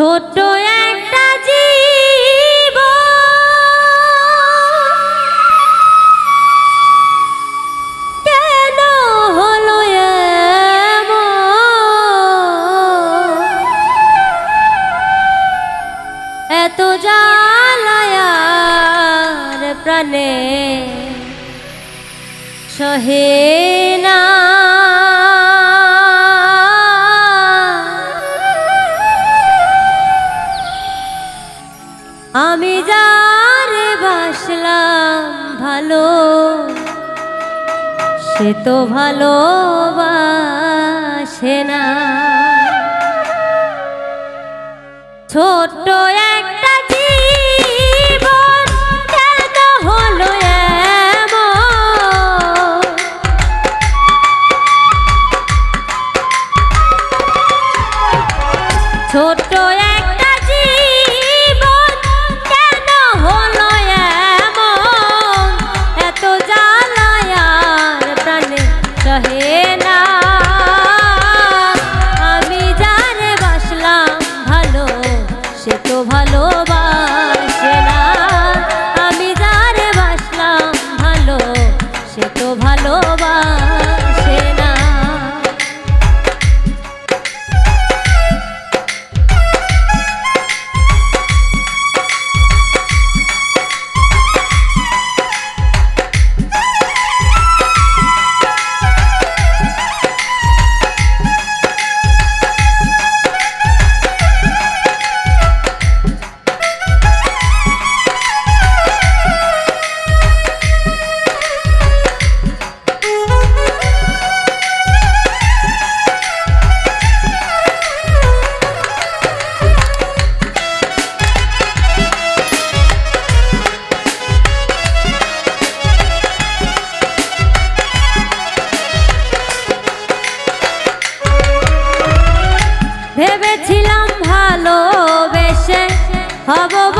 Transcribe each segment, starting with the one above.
ছোট একটা জীব কেন হলো এত জালায়ার প্রাণে সহে না। সে তো ভালোবাসে না। ছোট্ট একটা ছিলাম ভালোবেসে হব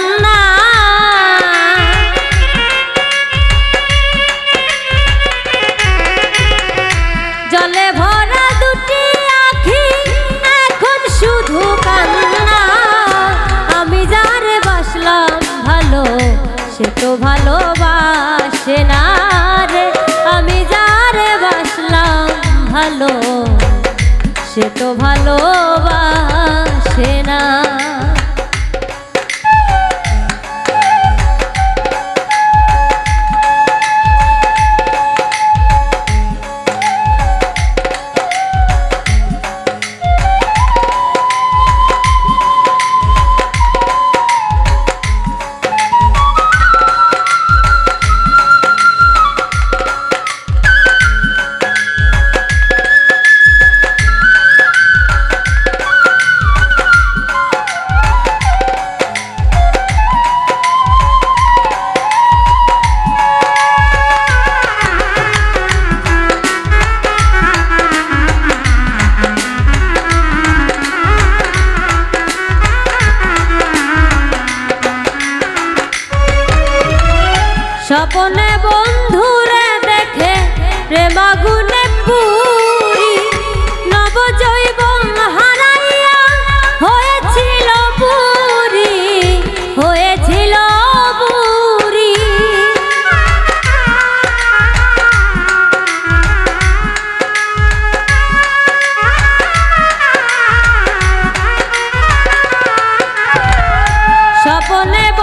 সে তো ভালোবাসে না রে। আমি যারে বাসলাম ভালো সে তো ভালোবাস মনে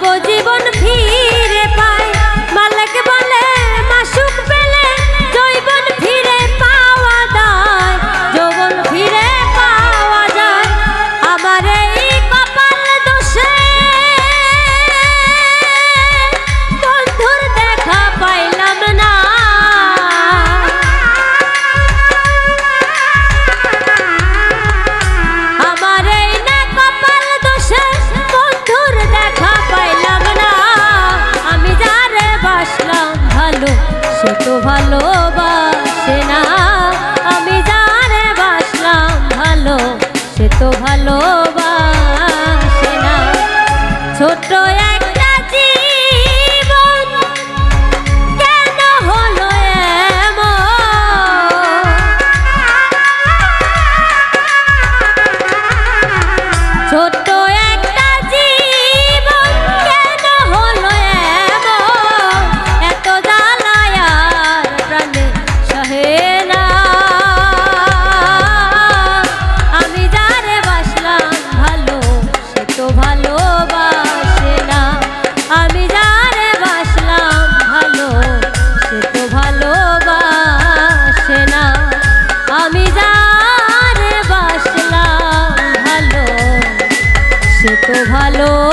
Vô সে তো ভালোবাসে। যারে বাসলাম ভালো সে তো ভালো